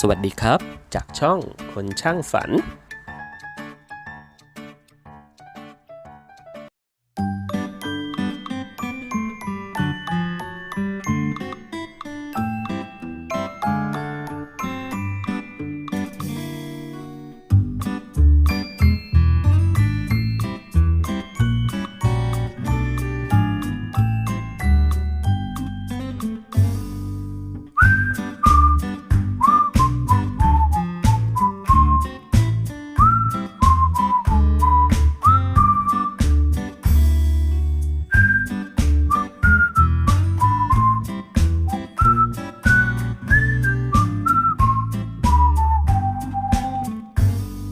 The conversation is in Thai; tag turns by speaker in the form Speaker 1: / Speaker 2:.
Speaker 1: สวัสดีครับ จากช่องคนช่างฝัน